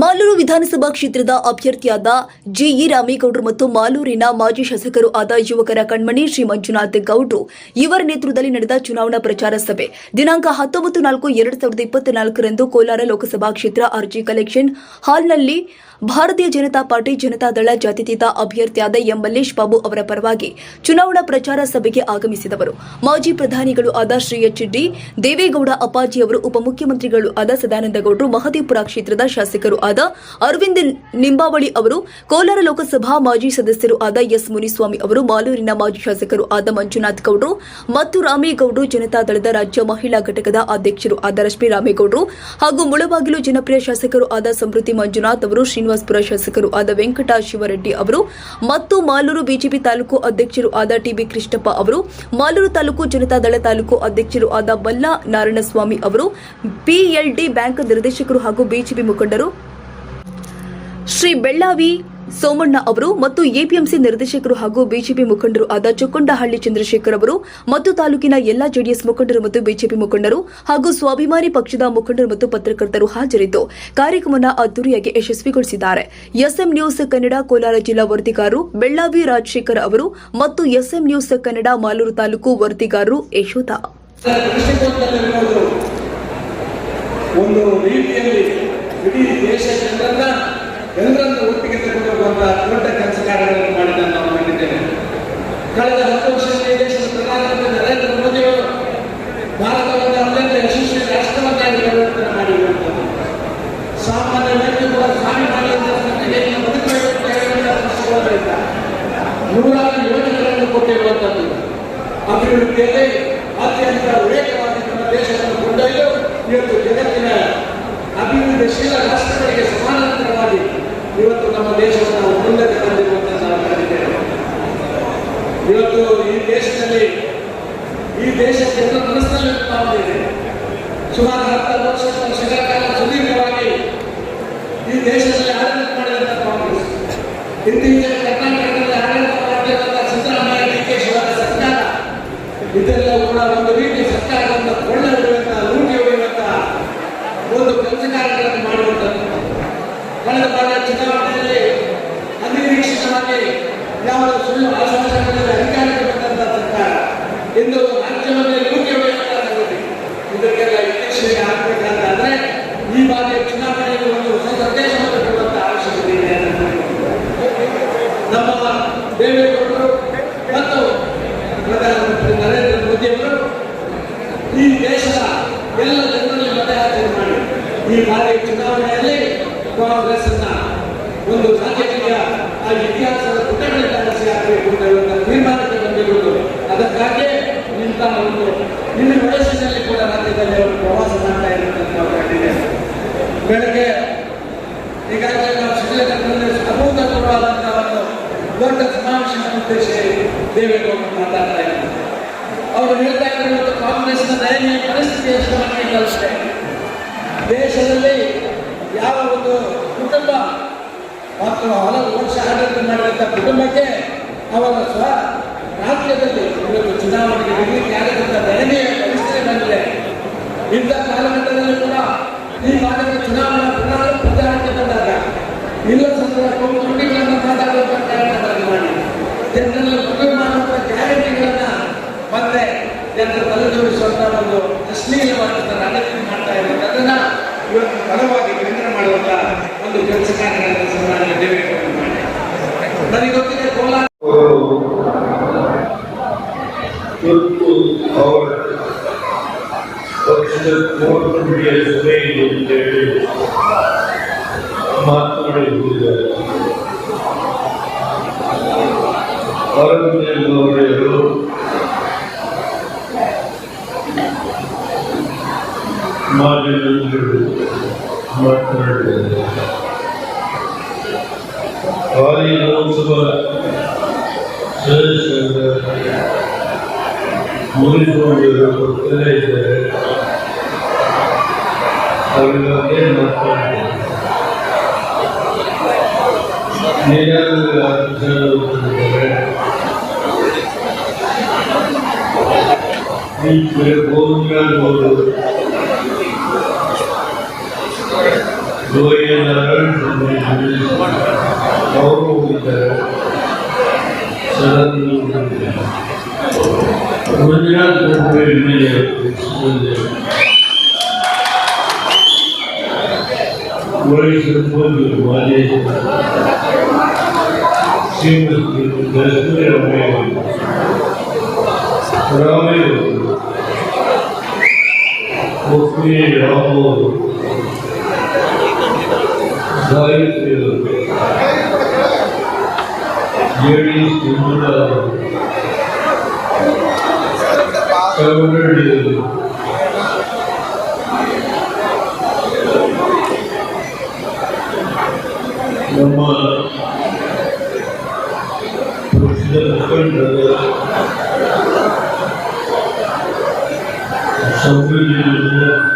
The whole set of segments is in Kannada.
ಮಾಲೂರು ವಿಧಾನಸಭಾ ಕ್ಷೇತ್ರದ ಅಭ್ಯರ್ಥಿಯಾದ ಜಿಇ ರಾಮೇಗೌಡರು ಮತ್ತು ಮಾಲೂರಿನ ಮಾಜಿ ಶಾಸಕರು ಆದ ಯುವಕರ ಕಣ್ಮಣಿ ಶ್ರೀ ಮಂಜುನಾಥ್ ಗೌಡ್ರು ಇವರ ನೇತೃತ್ವದಲ್ಲಿ ನಡೆದ ಚುನಾವಣಾ ಪ್ರಚಾರ ಸಭೆ. ದಿನಾಂಕ ಹತ್ತೊಂಬತ್ತು ನಾಲ್ಕು ಎರಡು ಸಾವಿರದ ಇಪ್ಪತ್ನಾಲ್ಕರಂದು ಕೋಲಾರ ಲೋಕಸಭಾ ಕ್ಷೇತ್ರ ಅರ್ಜಿ ಕಲೆಕ್ಷನ್ ಹಾಲ್ನಲ್ಲಿ ಭಾರತೀಯ ಜನತಾ ಪಾರ್ಟಿ ಜನತಾದಳ ಜಾತ್ಯತೀತ ಅಭ್ಯರ್ಥಿಯಾದ ಎಂ ಮಲ್ಲೇಶ್ ಬಾಬು ಅವರ ಪರವಾಗಿ ಚುನಾವಣಾ ಪ್ರಚಾರ ಸಭೆಗೆ ಆಗಮಿಸಿದವರು. ಮಾಜಿ ಪ್ರಧಾನಿಗಳು ಆದ ಶ್ರೀ ಎಚ್ ಡಿ ದೇವೇಗೌಡ ಅಪ್ಪಾಜಿ ಅವರು, ಉಪಮುಖ್ಯಮಂತ್ರಿಗಳು ಆದ ಸದಾನಂದ ಗೌಡರು, ಮಹದೇವಪುರ ಕ್ಷೇತ್ರದ ಶಾಸಕರು ಆದ ಅರವಿಂದ್ ನಿಂಬಾವಳಿ ಅವರು, ಕೋಲಾರ ಲೋಕಸಭಾ ಮಾಜಿ ಸದಸ್ಯರು ಆದ ಎಸ್ ಮುನಿಸ್ವಾಮಿ ಅವರು, ಮಾಲೂರಿನ ಮಾಜಿ ಶಾಸಕರು ಆದ ಮಂಜುನಾಥ್ ಗೌಡರು ಮತ್ತು ರಾಮೇಗೌಡರು ಜನತಾದಳದ ರಾಜ್ಯ ಮಹಿಳಾ ಘಟಕದ ಅಧ್ಯಕ್ಷರು ಆದ ರಶ್ಮಿ ರಾಮೇಗೌಡರು ಹಾಗೂ ಮುಳಬಾಗಿಲು ಜನಪ್ರಿಯ ಶಾಸಕರು ಆದ ಸಮೃದ್ಧಿ ಮಂಜುನಾಥ್ ಅವರು, ಶ್ರೀನಿವಾಸಪುರ ಶಾಸಕರು ಆದ ವೆಂಕಟ ಶಿವರೆಡ್ಡಿ ಅವರು ಮತ್ತು ಮಾಲೂರು ಬಿಜೆಪಿ ತಾಲೂಕು ಅಧ್ಯಕ್ಷರು ಆದ ಟಿಬಿ ಕೃಷ್ಣಪ್ಪ ಅವರು, ಮಾಲೂರು ತಾಲೂಕು ಜನತಾದಳ ತಾಲೂಕು ಅಧ್ಯಕ್ಷರು ಆದ ಬಲ್ಲಾ ನಾರಾಯಣಸ್ವಾಮಿ ಅವರು, ಪಿಎಲ್ಡಿ ಬ್ಯಾಂಕ್ ನಿರ್ದೇಶಕರು ಹಾಗೂ ಬಿಜೆಪಿ ಮುಖಂಡರು ಶ್ರೀ ಬೆಳ್ಳಾವಿ ಸೋಮಣ್ಣ ಅವರು ಮತ್ತು ಎಪಿಎಂಸಿ ನಿರ್ದೇಶಕರು ಹಾಗೂ ಬಿಜೆಪಿ ಮುಖಂಡರು ಆದ ಚೊಕ್ಕಂಡಹಳ್ಳಿ ಚಂದ್ರಶೇಖರ್ ಅವರು ಮತ್ತು ತಾಲೂಕಿನ ಎಲ್ಲಾ ಜೆಡಿಎಸ್ ಮುಖಂಡರು ಮತ್ತು ಬಿಜೆಪಿ ಮುಖಂಡರು ಹಾಗೂ ಸ್ವಾಭಿಮಾನಿ ಪಕ್ಷದ ಮುಖಂಡರು ಮತ್ತು ಪತ್ರಕರ್ತರು ಹಾಜರಿದ್ದು ಕಾರ್ಯಕ್ರಮವನ್ನು ಅದ್ದೂರಿಯಾಗಿ ಯಶಸ್ವಿಗೊಳಿಸಿದ್ದಾರೆ. ಎಸ್ಎಂ ನ್ಯೂಸ್ ಕನ್ನಡ ಕೋಲಾರ ಜಿಲ್ಲಾ ವರದಿಗಾರರು ಬೆಳ್ಳಾವಿ ರಾಜಶೇಖರ್ ಅವರು ಮತ್ತು ಎಸ್ಎಂ ನ್ಯೂಸ್ ಕನ್ನಡ ಮಾಲೂರು ತಾಲೂಕು ವರದಿಗಾರರು ಯಶೋಧ. ಒಂದು ರೀತಿಯಲ್ಲಿ ಇಡೀ ದೇಶ ಜನರನ್ನ ಎಲ್ಲರನ್ನ ಒಟ್ಟಿಗೆ ತಗೊಂಡು ದೊಡ್ಡ ಕೆಲಸ ಕಾರ್ಯಗಳನ್ನು ಮಾಡಿದ್ದನ್ನು ನಾವು ಕಂಡಿದ್ದೇವೆ. ಕಳೆದ ಹತ್ತು ವರ್ಷದಲ್ಲಿ ದೇಶದ ಪ್ರಧಾನಮಂತ್ರಿ ನರೇಂದ್ರ ಮೋದಿ ಅವರು ಭಾರತವನ್ನು ಅತ್ಯಂತ ಯಶಸ್ವಿ ರಾಷ್ಟ್ರವನ್ನಾಗಿ ಪರಿವರ್ತನೆ ಮಾಡಿರುವಂಥದ್ದು. ಸಾಮಾನ್ಯ ವ್ಯಕ್ತಿ ಕೂಡ ಸ್ವಾಭಿಮಾನಿ ಅಂತ ಸ್ಥಿತಿಗೆ ಬದುಕಬೇಕು ದೃಷ್ಟಿಕೋನದಿಂದ ನೂರಾರು ಯೋಜನೆಗಳನ್ನು ಕೊಟ್ಟಿರುವಂಥದ್ದು. ಅಭಿವೃದ್ಧಿಯಲ್ಲಿ ಅತ್ಯಂತ ವೇಗವಾಗಿ ನಮ್ಮ ದೇಶವನ್ನು ಕೊಂಡೊಯ್ದು ಇವತ್ತು ಜಗತ್ತಿನ ಅಭಿವೃದ್ಧಿಶೀಲ ಇವತ್ತು ನಮ್ಮ ದೇಶವನ್ನು ಮುಂದಕ್ಕೆ ತಂದಿರುವಂತಹ ನಾವು ಕಂಡಿದ್ದೇವೆ ಇವತ್ತು ಈ ದೇಶದಲ್ಲಿ, ಈ ದೇಶ ಜನರ ಮನಸ್ಸಿನಲ್ಲಿ ಮಾಡಿದ್ದೇವೆ ಸುಮಾರು ಹತ್ತಾರು ವರ್ಷಗಳ ಶಿಲಾಕಾಲ ಸುದೀರ್ಘವಾಗಿ ಈ ದೇಶದಲ್ಲಿ ಆಡಳಿತ ಮಾಡಿದಂಥ ಕಾಂಗ್ರೆಸ್. ಇತ್ತೀಚೆಗೆ ಕರ್ನಾಟಕದಲ್ಲಿ ಆಡಳಿತ ಮಾಡಿರುವಂತಹ ಸಿದ್ದರಾಮಯ್ಯ, ಡಿ ಕೆ ಶಿವರ ಸರ್ಕಾರ. ಇದೆಲ್ಲ ಕೂಡ ಒಂದು ರೀತಿ ಸರ್ಕಾರವನ್ನು ಕೊಳ್ಳೆ ಹೊಡೆಯುವಂತಹ ಲೂಟಿ ಹೊಡೆಯುವಂತಹ ಒಂದು ಕೆಲಸ ಕಾರ್ಯಗಳನ್ನು ಮಾಡುವಂಥದ್ದು ಬಾರಿ ಚುನಾವಣೆಯಲ್ಲಿ ಅನಿರೀಕ್ಷಿತವಾಗಿ ಯಾವ ಸುಳ್ಳು ಅಧಿಕಾರಕ್ಕೆ ಸರ್ಕಾರ. ಈ ಬಾರಿಯ ಚುನಾವಣೆಯಲ್ಲಿ ಒಂದು ಹೊಸ ಸಂದೇಶವನ್ನು ಕೊಡುವಂತಹ ಅವಶ್ಯಕತೆ ಇದೆ ಅಂತ ನಮ್ಮ ದೇವೇಗೌಡರು ಮತ್ತು ಪ್ರಧಾನಮಂತ್ರಿ ನರೇಂದ್ರ ಮೋದಿ ಅವರು ಈ ದೇಶದ ಎಲ್ಲ ಜನರಲ್ಲಿ ಮತಯಾಚನೆ ಮಾಡಿ ಈ ಬಾರಿ ಚುನಾವಣೆಯಲ್ಲಿ ಕಾಂಗ್ರೆಸ್ ಅನ್ನ ಒಂದು ರಾಜಕೀಯ ಆ ಇತಿಹಾಸದ ಪುಟಗಳಿಂದ ಅಳಿಸಿ ಹಾಕಬೇಕು ಅಂತ ಹೇಳುವಂತ ತೀರ್ಮಾನಕ್ಕೆ ಬಂದಿರುವುದು ಅದಕ್ಕಾಗಿ ಇಂತಹ ಒಂದು ಇನ್ನು ವಯಸ್ಸಿನಲ್ಲಿ ಕೂಡ ರಾಜ್ಯದಲ್ಲಿ ಅವರು ಪ್ರವಾಸ ಮಾಡ್ತಾ ಇರುವಂತ ನಾವು ಕಂಡಿದ್ದೇವೆ ಬೆಳಗ್ಗೆ ಈಗಾಗಲೇ ನಾವು ಶ್ರೀಲಂಕಾದಲ್ಲಿ ಅಭೂತಪೂರ್ವವಾದಂತಹ ಒಂದು ದೊಡ್ಡ ಸಮಾವೇಶವನ್ನು ಉದ್ದೇಶಿಸಿ ದೇವೇಗೌಡ ಮಾತಾಡ್ತಾ ಇದ್ದಾರೆ. ಅವರು ಹೇಳ್ತಾ ಇರುವಂತಹ ಕಾಂಗ್ರೆಸ್ನ ದಯನೀಯ ಪರಿಸ್ಥಿತಿ ಎಷ್ಟು ಅಷ್ಟೇ ದೇಶದಲ್ಲಿ ಯಾವ ಒಂದು ಕುಟುಂಬ ಮತ್ತು ಹಲವು ವರ್ಷ ಆಡಳಿತ ಮಾಡಿದಂಥ ಕುಟುಂಬಕ್ಕೆ ಅವರ ಸ್ವ ರಾಜ್ಯದಲ್ಲಿ ಇವತ್ತು ಚುನಾವಣೆಗೆ ನಿಲ್ಲಕ್ಕೆ ಆಗದಂಥ ದಯನೀಯ ಪರಿಸ್ಥಿತಿ ಬಂದಿದೆ. ಇಂಥ ಕಾಲಘಟ್ಟದಲ್ಲಿ ಕೂಡ ಈ ಭಾಗದ ಚುನಾವಣಾ ಪ್ರಣಾಳ ಪ್ರಚಾರಕ್ಕೆ ಬಂದಾಗ ಇಲ್ಲ ಸಂದರ್ಭ ಕೊಂಡಿಗಳನ್ನು ಮಾತಾಡುವಂಥ ಕಾರ್ಯಕ್ರಮಗಳನ್ನು ಮಾಡಿ ಜನರಲ್ಲಿ ಮಾಡುವಂಥ ಗ್ಯಾರಂಟಿಗಳನ್ನ ಮತ್ತೆ ಜನರ ತಲೆದೂರಿಸುವಂತ ಒಂದು ಅಶ್ಲೀಲವಾದಂಥ ರಾಜಕೀಯ ಮಾಡ್ತಾ ಇದ್ದಾರೆ ಅದನ್ನ ಇವತ್ತು ಬಲವಾಗಿ ಕೇಂದ್ರ ಮಾಡುವಂತ ಒಂದು ಕೆಲಸ ಕಾರ್ಯಗಳನ್ನು ಸನ್ಮಾನ್ಯ ದೇವೇಗೌಡರು ಮಾಡಿ ನನಗೆ ಗೊತ್ತಿದೆ ಕೋಲಾರ ಅವರ ಮಾತನಾಡಿದ್ದಾರೆ ಅವರವರು ಮಾಧ್ಯಮಗಳು ಮಾತನಾಡಿದ್ದಾರೆ ಹಾಲಿ ಲೋಕಸಭಾ ಸದಸ್ಯರಾದ ಮುನಿಸ್ವಾಮಿಯವರು ಬರ್ತಾನೆ ಇದ್ದಾರೆ நீங்கள் கோவிந்தால் ஒரு கௌரவித்த சிறந்த கோடீஸ்வரர் போல் ஒரு மாதிரி ஜேடிஎஸ் கவர்னர் ரொம்ப புகழ்கிறது சௌகரியம்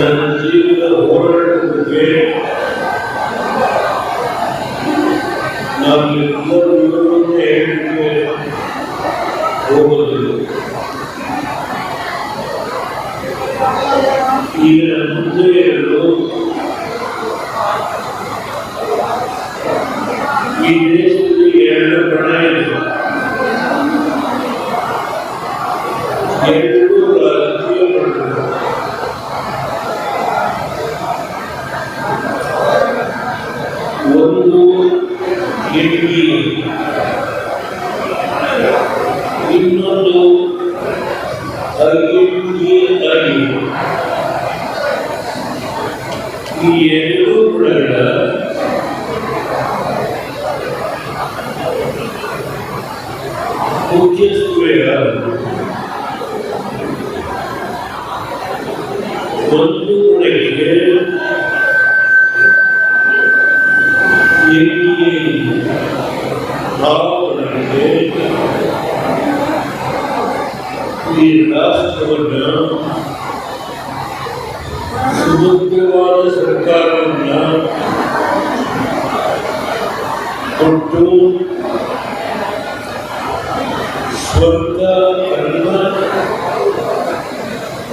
என் ஜீவித ஓரளவுக்கு நான் எல்லோரும் எழுந்து போவது இதன் முந்தைய எழுதப்பட ஏழு ಈ ಎರಡೂ ಪುಟಗಳ ಮುಖ್ಯಸ್ಥರು ಯಾರು ಒಂದು ಪುಟಕ್ಕೆ ಎನ್ಡಿಎ ಆ ಪುಟಕ್ಕೆ ಈ ರಾಷ್ಟ್ರವನ್ನು ಸುಭದ್ರವಾದ ಸರ್ಕಾರವನ್ನು ಕೊಟ್ಟು ಸ್ವಂತ ತನ್ನ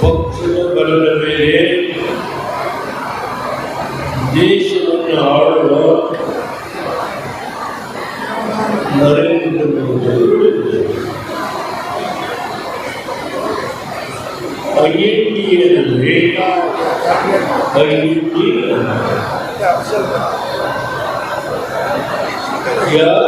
ಪಕ್ಷದ ಬಲದ ಮೇಲೆ ದೇಶವನ್ನು ಆಳುವ ನರೇಂದ್ರ ಮೋದಿ ಅವರು ಇದ್ದಾರೆ. ಐಎನ್ಡಿಎನಲ್ಲಿ ಐಎನ್ಡಿ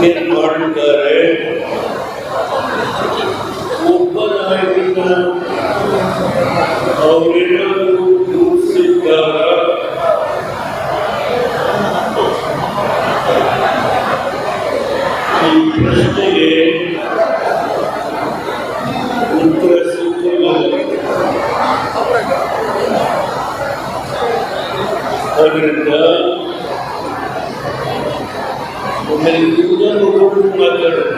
में कौन करे ऊपर आएगा और प्रश्न ये उत्तर सूत्र many people don't go to Mother